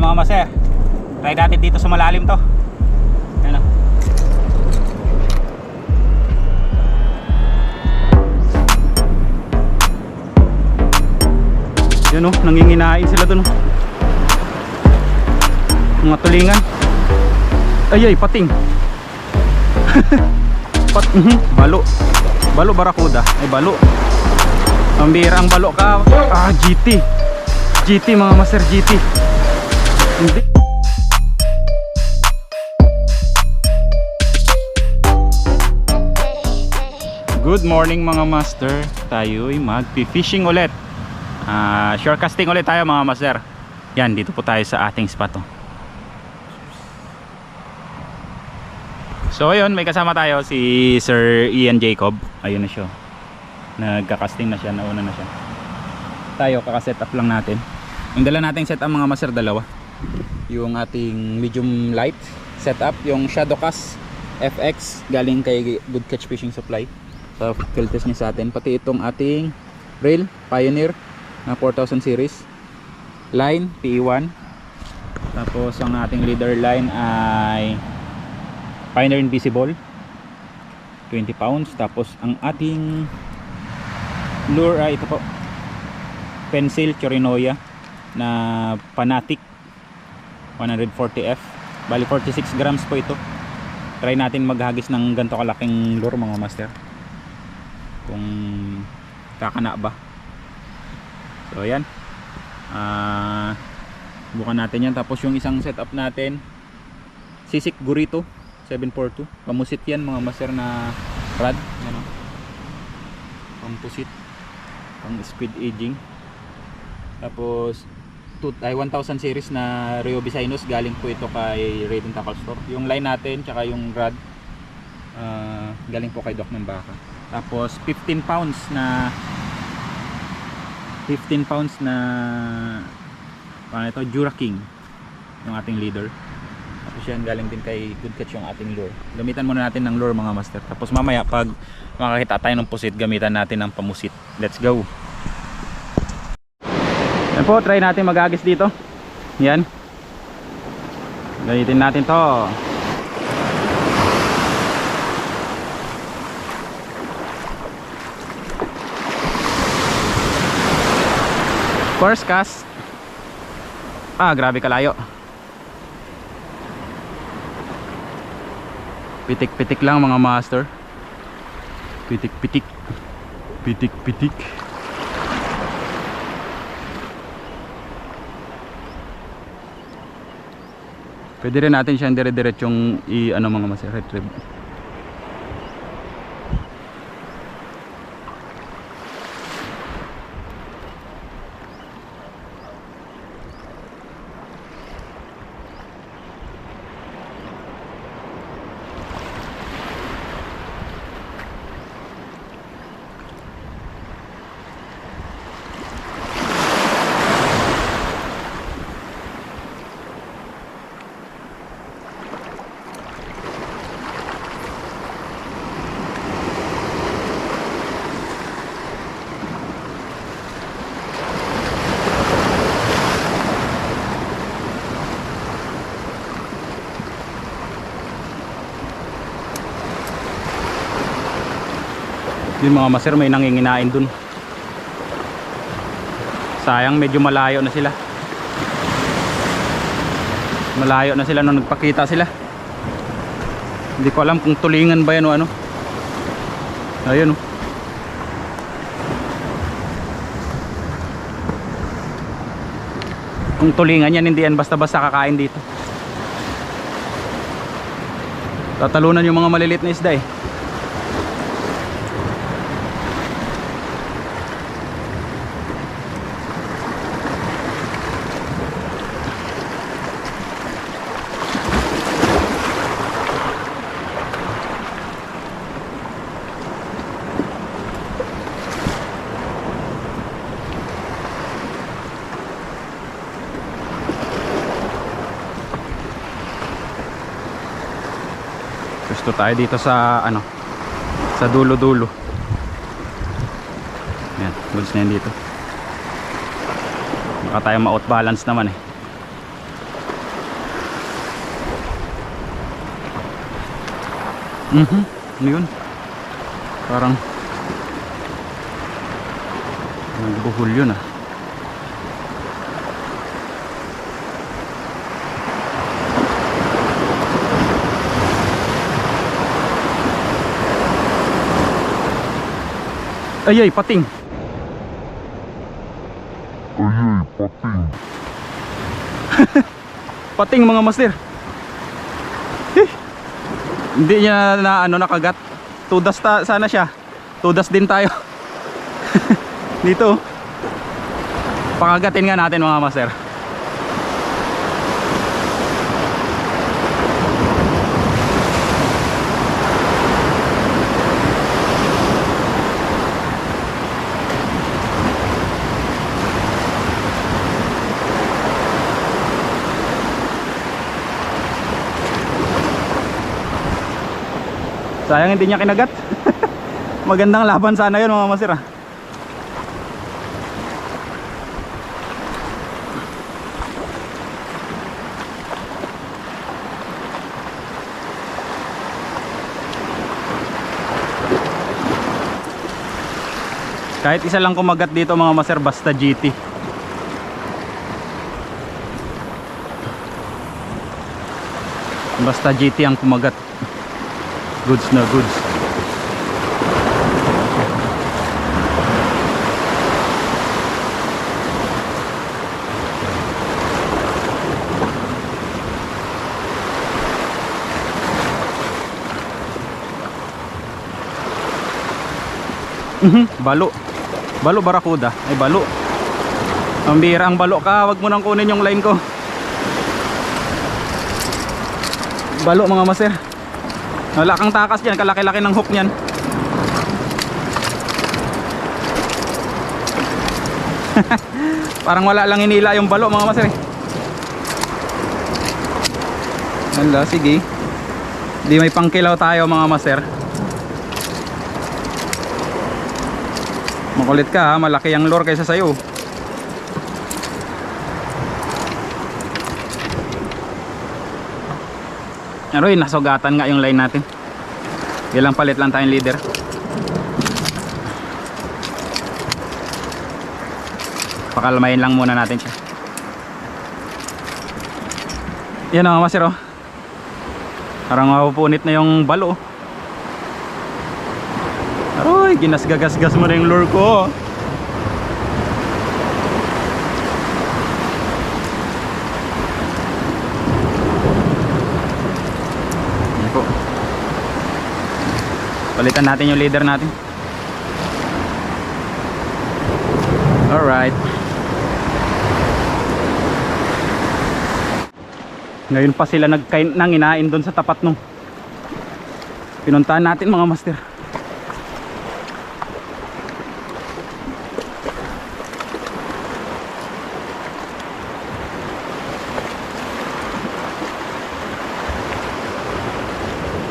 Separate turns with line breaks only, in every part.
Yan mga maser. Try natin dito sa malalim to. Yan o. Yun o, nanginginain sila dun o. Mga tulingan. Ay ay, pating. Pat, mhm, balo. Balo barakuda. Ay balo. Ang balo ka. Ah, GT. GT mga master GT. Good morning mga master. Tayo'y magpi-fishing ulit. Ah, shore casting ulit tayo mga master. Yan, dito po tayo sa ating spot. oh. So ayun, may kasama tayo si Sir Ian Jacob. Ayun na siya. Nagka-casting na siya, nauna na siya. Tayo kaka-set up lang natin. Yung dala nating set up mga master dalawa. Yung ating medium light setup, yung Shadowcast FX galing kay Good Catch Fishing Supply. So field test niya sa atin. Pati itong ating rail Pioneer na 4000 series. Line PE1. Tapos ang ating leader line ay Pioneer Invisible 20 pounds tapos ang ating lure ay ito po pencil Chorinoya na Panatic 140F bali 46 grams po ito. Try natin maghagis ng ganito kalaking lure mga master. Kung kakana ba. So ayan. Ah bukan natin yan. Tapos yung isang setup natin sisik gurito 742 pamusit yan mga master na rad ano pampusit. Pang speed aging. Tapos two, ay 1000 series na Rio Visaynos galing po ito kay Raven Tackle Store yung line natin tsaka yung rad ah, galing po kay Doc ng Baka tapos 15 pounds na 15 pounds na paano ito Jura King yung ating leader tapos yan galing din kay Good Catch yung ating lure. Gamitan muna natin ng lure mga master. Tapos mamaya pag makakita tayo ng pusit, gamitan natin ng pamusit. Let's go. Yan po, try natin magagis dito. Yan. Gamitin natin to. First cast. Ah, grabe kalayo. Pitik-pitik lang mga master. Pitik-pitik. Pitik-pitik. Pwede rin natin siyang dire-diretsong i ano mga master retrieve. Yung mga master may nanginginain dun. Sayang medyo malayo na sila. Malayo na sila nung nagpakita sila. Hindi ko alam kung tulingan ba yan o ano. Ayun o. Kung tulingan yan, hindi yan basta-basta kakain dito. Tatalunan yung mga malilit na isda eh. gusto tayo dito sa ano sa dulo-dulo. Yan goods na yan dito. Baka tayo ma-out balance naman eh. Mhm mm ano yun? Parang nagbuhol yun ah. Ay ay, pating.
Ayay, pating.
Pating mga master. Eh, Hindi niya na ano nakagat. Tudas ta sana siya. Tudas din tayo. Dito. Pakagatin nga natin mga master. Sayang hindi niya kinagat. Magandang laban sana yun mga master ah. Kahit isa lang kumagat dito mga master basta GT. Basta GT ang kumagat. Goods na goods. Mhm, balo. Balo barakuda. Ay balo. Ang bira ang balo ka, wag mo nang kunin yung line ko. Balo mga master. Wala kang takas dyan, kalaki-laki ng hook niyan. Parang wala lang inila yung balo mga master. eh. Hala, sige. Di may pangkilaw tayo mga master. Makulit ka ha, malaki ang lure kaysa sa'yo. Aroy, nasugatan nga yung line natin. Ilang palit lang tayong leader. Pakalmayin lang muna natin siya. Yan o, masir oh. Parang mapupunit na yung balo. Aroy, ginasgagasgas mo na yung lure ko. Palitan natin yung leader natin. Alright. Ngayon pa sila nagkain nanginain doon sa tapat nung pinuntahan natin mga master.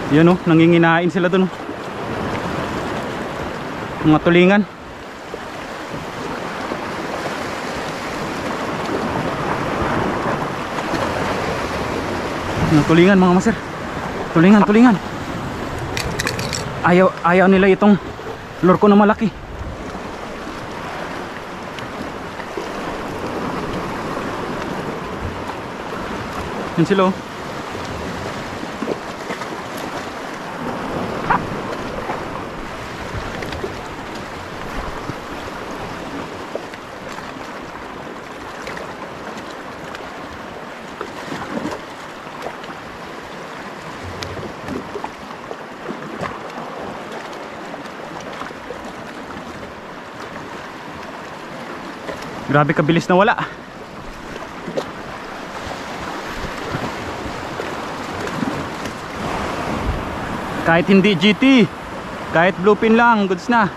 Yun oh, nanginginain sila doon. oh. Mga tulingan. Mga tulingan mga master. Tulingan, tulingan. Ayaw, ayaw nila itong lure ko na malaki. Yan sila oh. Grabe kabilis na wala. Kahit hindi GT, kahit bluepin lang, goods na.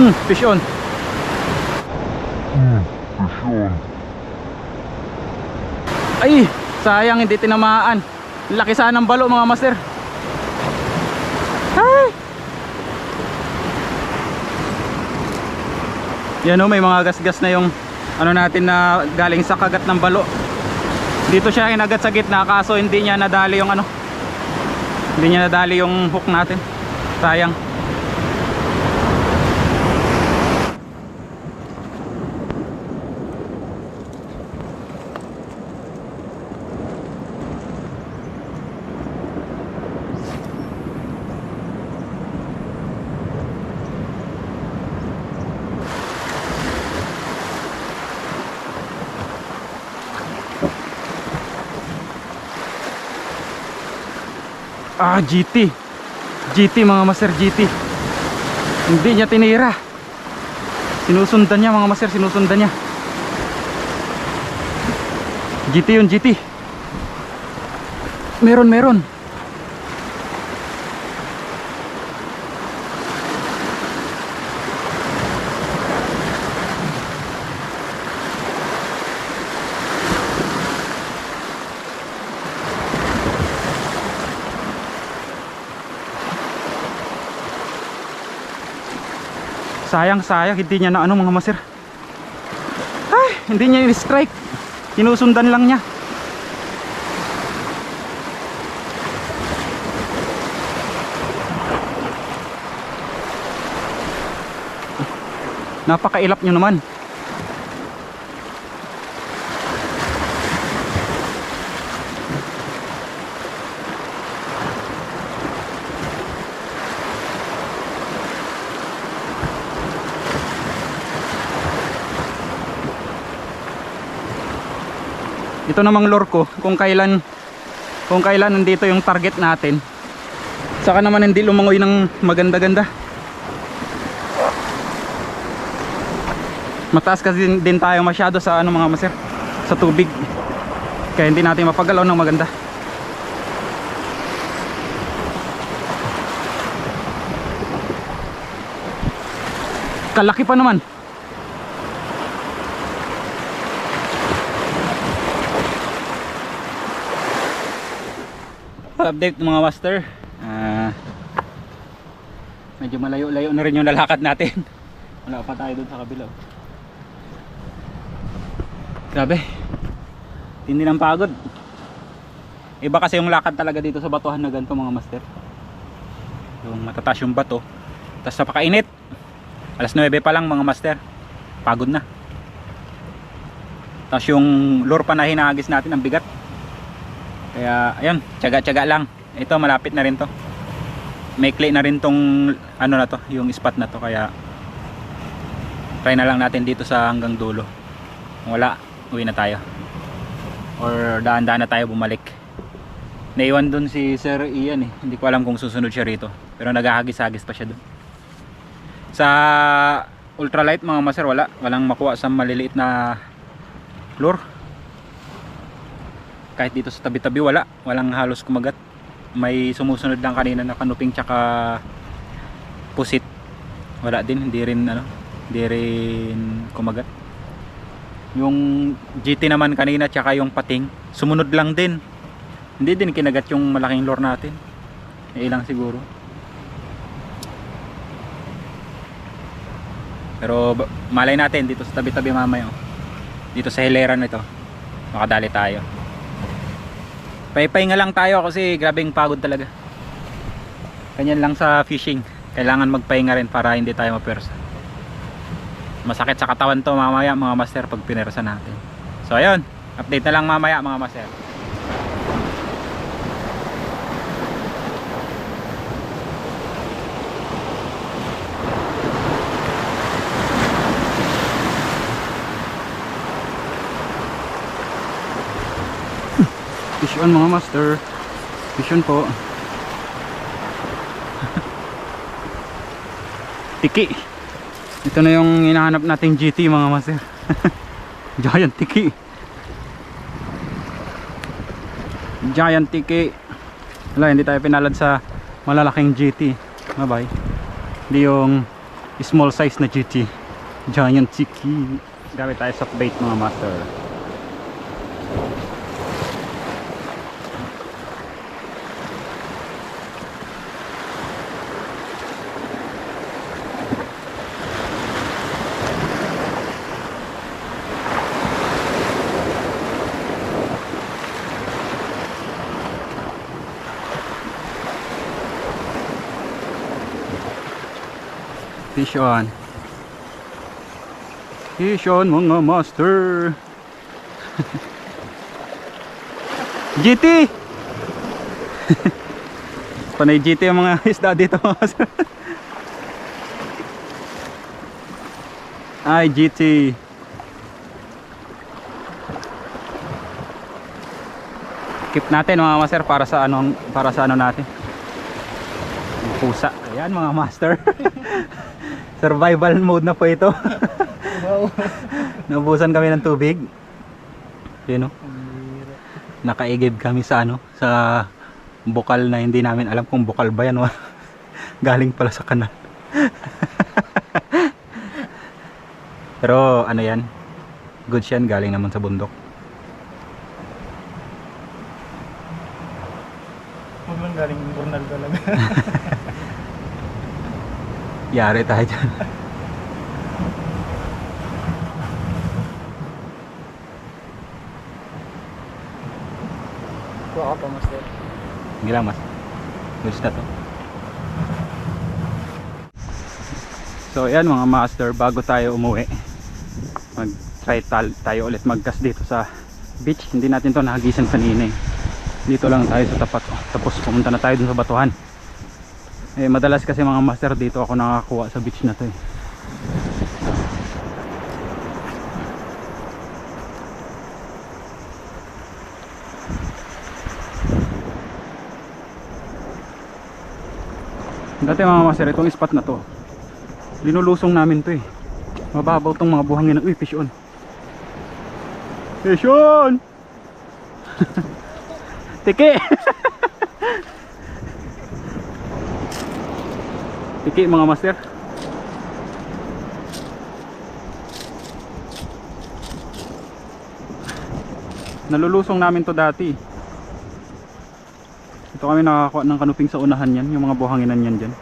Hmm, fish on.
Hmm, pisyon.
Ay, sayang hindi tinamaan. Laki sana ng balo mga master. Ay! Yan o, may mga gasgas na yung ano natin na galing sa kagat ng balo. Dito siya inagat sa gitna kaso hindi niya nadali yung ano. Hindi niya nadali yung hook natin. Sayang. Ah, GT. GT mga master GT. Hindi niya tinira. Sinusundan niya mga master, sinusundan niya. GT yun, GT. Meron, meron. Sayang, sayang. Hindi niya na ano mga master. Ay, hindi niya i-strike. Sinusundan lang niya. Napakailap nyo naman. Ito namang lure ko kung kailan kung kailan nandito yung target natin. Saka naman hindi lumangoy ng maganda-ganda. Mataas kasi din, tayo masyado sa ano mga maser sa tubig. Kaya hindi natin mapagalaw ng maganda. Kalaki pa naman update mga master. Ah, medyo malayo-layo na rin yung lalakad natin. Wala pa tayo dun sa kabila. Grabe. Hindi ng pagod. Iba kasi yung lakad talaga dito sa batuhan na ganito mga master. Yung matataas yung bato. Tapos napakainit. Alas 9 pa lang mga master. Pagod na. Tapos yung lure pa na hinahagis natin ang bigat kaya ayun, tiyaga-tiyaga lang. Ito malapit na rin to. Maikli na rin tong ano na to, yung spot na to kaya try na lang natin dito sa hanggang dulo. Kung wala, uwi na tayo. Or daan-daan na tayo bumalik. Naiwan dun si Sir Ian eh. Hindi ko alam kung susunod siya rito. Pero naghahagis-hagis pa siya dun. Sa ultralight mga maser wala. Walang makuha sa maliliit na lure kahit dito sa tabi-tabi wala. Walang halos kumagat. May sumusunod lang kanina na kanuping tsaka pusit. Wala din. Hindi rin ano hindi rin kumagat. Yung GT naman kanina tsaka yung pating sumunod lang din. Hindi din kinagat yung malaking lure natin. Ilang siguro. Pero malay natin dito sa tabi-tabi mamaya oh. dito sa hilera nito makadali tayo Paypay nga lang tayo kasi grabing pagod talaga. Ganyan lang sa fishing. Kailangan magpahinga rin para hindi tayo mapersa. Masakit sa katawan to mamaya mga master pag pinersa natin. So ayun, update na lang mamaya mga master. Fish on mga master. Fish on po. tiki. Ito na yung hinahanap nating GT mga master. Giant tiki. Giant tiki. Wala, hindi tayo pinalad sa malalaking GT. Bye bye. Hindi yung small size na GT. Giant tiki. Gamit tayo sa bait mga master. Fish on. Fish on mga master. GT! Panay GT ang mga isda dito mga master. Ay, GT. Keep natin mga master para sa ano para sa ano natin. Pusa. Ayan mga master. Survival mode na po ito.
Wow.
Naubusan kami ng tubig. Yun o. Nakaigib kami sa ano, sa bukal na hindi namin alam kung bukal ba yan o galing pala sa kanal. Pero ano yan, good yan, galing naman sa bundok.
Huwag lang galing Burnal talaga.
Yari tayo dyan.
Kuha ka pa, master.
Hindi lang mas. Goods na to. So ayan mga master, bago tayo umuwi, mag try tal- tayo ulit magkas dito sa beach. Hindi natin to nahagisan kanina eh. Dito lang tayo sa tapat. oh. Tapos pumunta na tayo dun sa batuhan. Eh madalas kasi mga master dito ako nakakuha sa beach na to eh. Dati mga master, itong spot na to. Linulusong namin to eh. Mababaw tong mga buhangin na, uy, fish on. Fish on! Tiki! Tiki mga master. Nalulusong namin to dati. Ito kami nakakuha ng kanuping sa unahan yan, yung mga buhanginan yan dyan.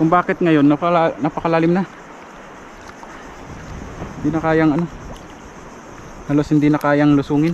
Kung bakit ngayon, napala, napakalalim na. Hindi na kayang ano. Halos hindi na kayang lusungin.